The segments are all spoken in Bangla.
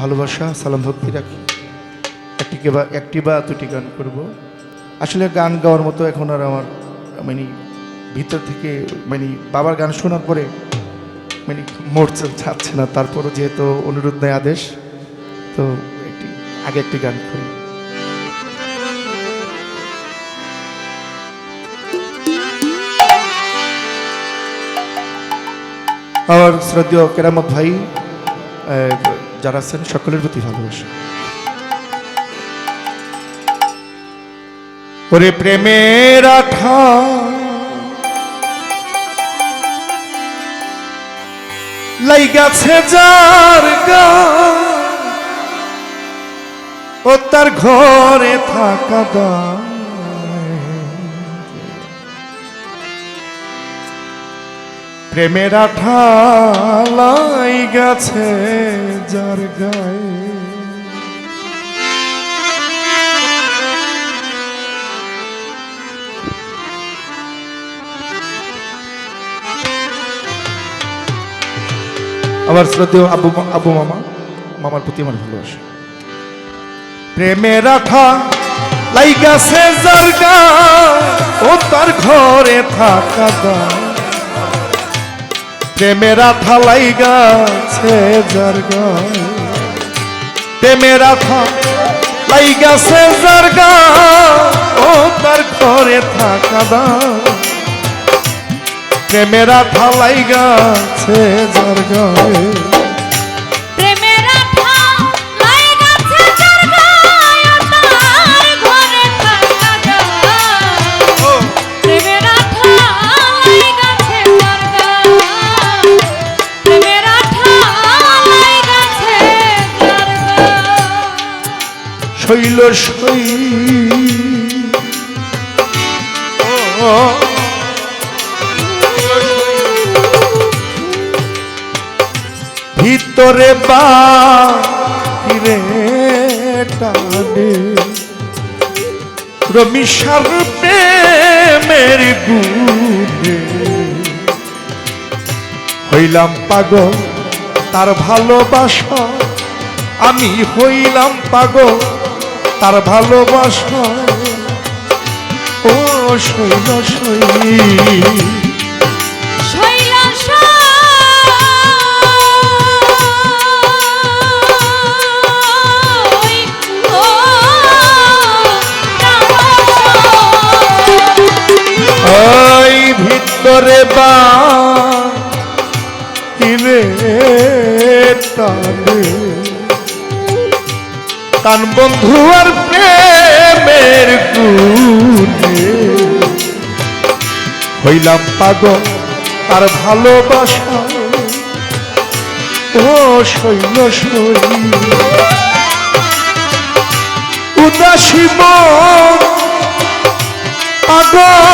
ভালোবাসা, সালাম ভক্তি রাখি। একটি বা একটি বা দুটি গান করব। আসলে গান গাওয়ার মতো এখন আর আমার মানে ভিতর থেকে মানে বাবার গান শোনার পরে মানে মরছে ছাড়ছে না। তারপরও যেহেতু অনুরোধ নেয় আদেশ, তো একটি, আগে একটি গান করি। আমার শ্রদ্ধেয় কেরামত ভাই যারা আছেন, সকলের প্রতি ভালোবাসা। ওরে প্রেমের আঠা। লাইগাছে যার গা। ও তার ঘরে থাকা দা প্রেমের আঠা লাইগাছে যার গায়ে আমার শ্রদ্ধেয় আবু আবু মামা মামার প্রতি আমার ভালোবাসা প্রেমের আঠা লাইগাছে যার গায়ে, ও তার ঘরে থাকা দায়। প্রেমের ফালাই গাছে যার গায়ে। প্রেমের আঠা লাইগাছে যার ও তার ঘরে থাকা দা প্রেমের ফালাই গাছে যার গায়ে। শৈ ও ভিতরে বাহিরে টানে। রমিশার প্রেমের গুণে হইলাম পাগল, তার ভালোবাসা। আমি হইলাম পাগল তার ভালোবাসা। ও শৈল শৈ শৈলাস ওই ভিতরে বা কান বন্ধু আর প্রেমের গুণে হইলাম পাগল তার ভালোবাসা। ও শৈল শৈ উদাসী পাগল।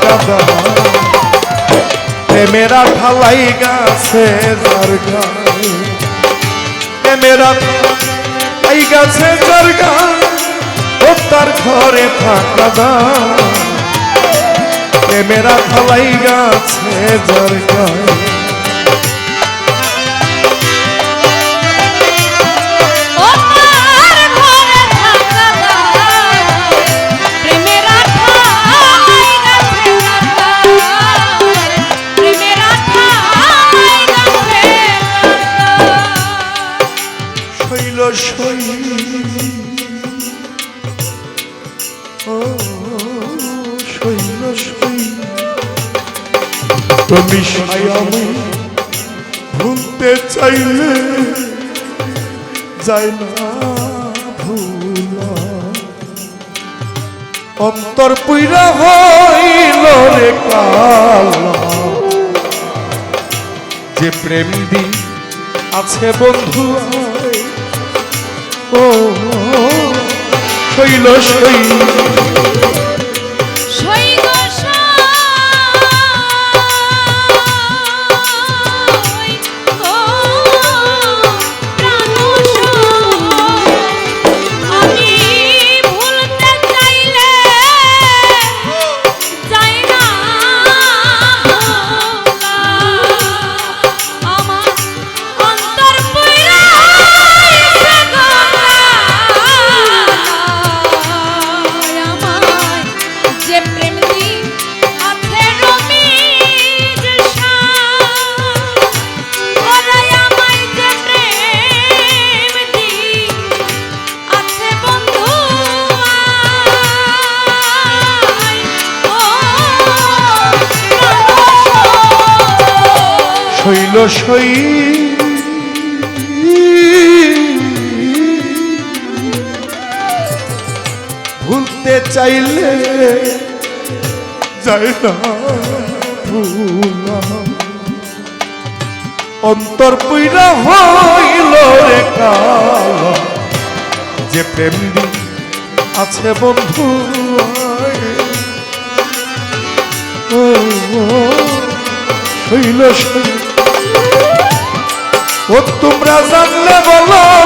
ঘরে থাকা দা প্রেমেরা ঠালাই গাছে যার গায়ে। প্রেমেরা ঠালাই গাছে যার গায়ে। ও তার ঘরে থাকা দা প্রেমেরা ঠালাই গাছে গায়ে। না অন্তর পুইরা হইল রে কালা। যে প্রেম দি আছে বন্ধু ও শৈল সই। শৈ ভুলতে চাইলে যায় না। অন্তর পুইরা হইল যে প্রেম আছে বন্ধু। শৈল শৈল। ও তোমরা জানলে বলো।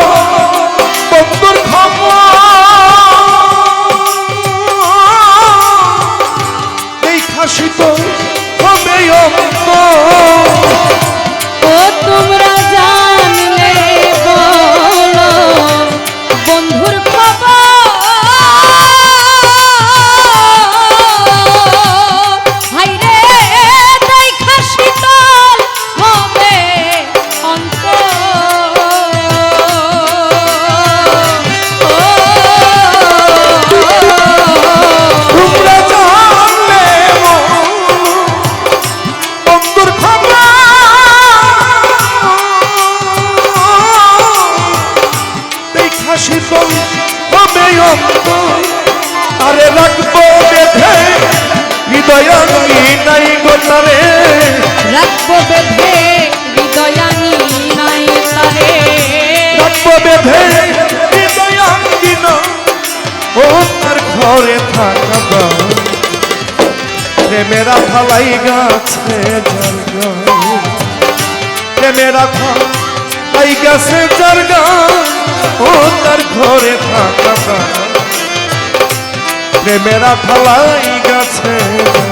প্রেমেরা ফালাই গাছে জায়গা প্রেমেরা ফালাই গাছে জায়গা ও তার ঘরে থাকা প্রেমেরা ফালাই গাছে জায়গা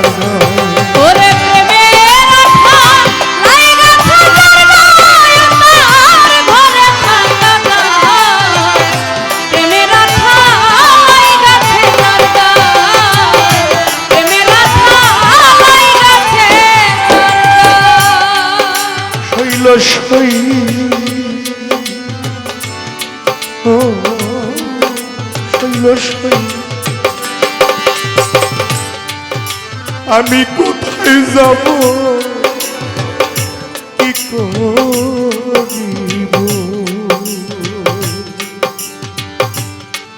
আমি কোথায় যাব? কি করিব?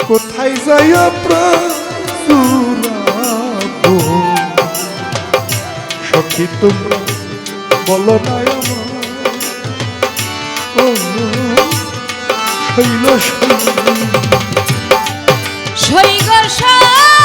কোথায় যাই প্রাণুরাব সখী তোমরা বলো না আমার শৈল শৈল। সইগর রমিজ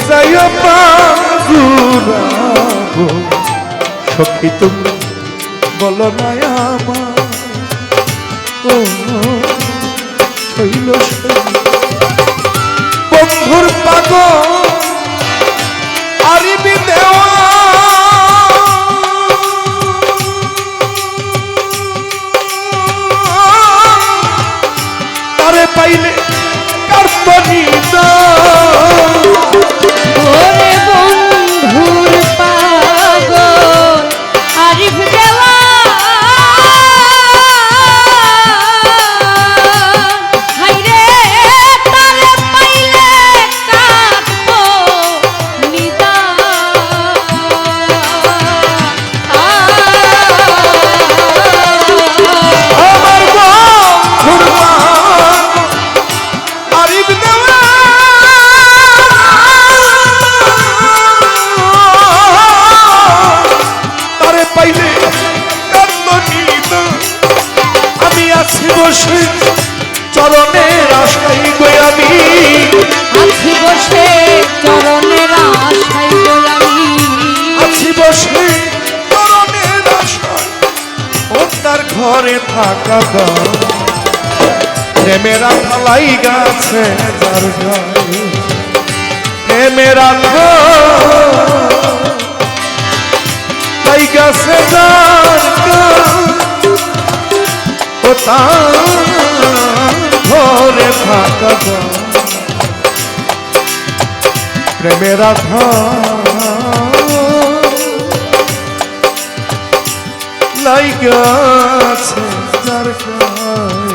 যাইয়া পাবো সখী তুমি বলো না আমার ও শৈল ঘরে থাকা গান প্রেমেরা ফালাই গাছে যার প্রেমেরা তাই গাছে যার ও তার ঘরে থাকা প্রেমেরা লাইগাছে যার গায়ে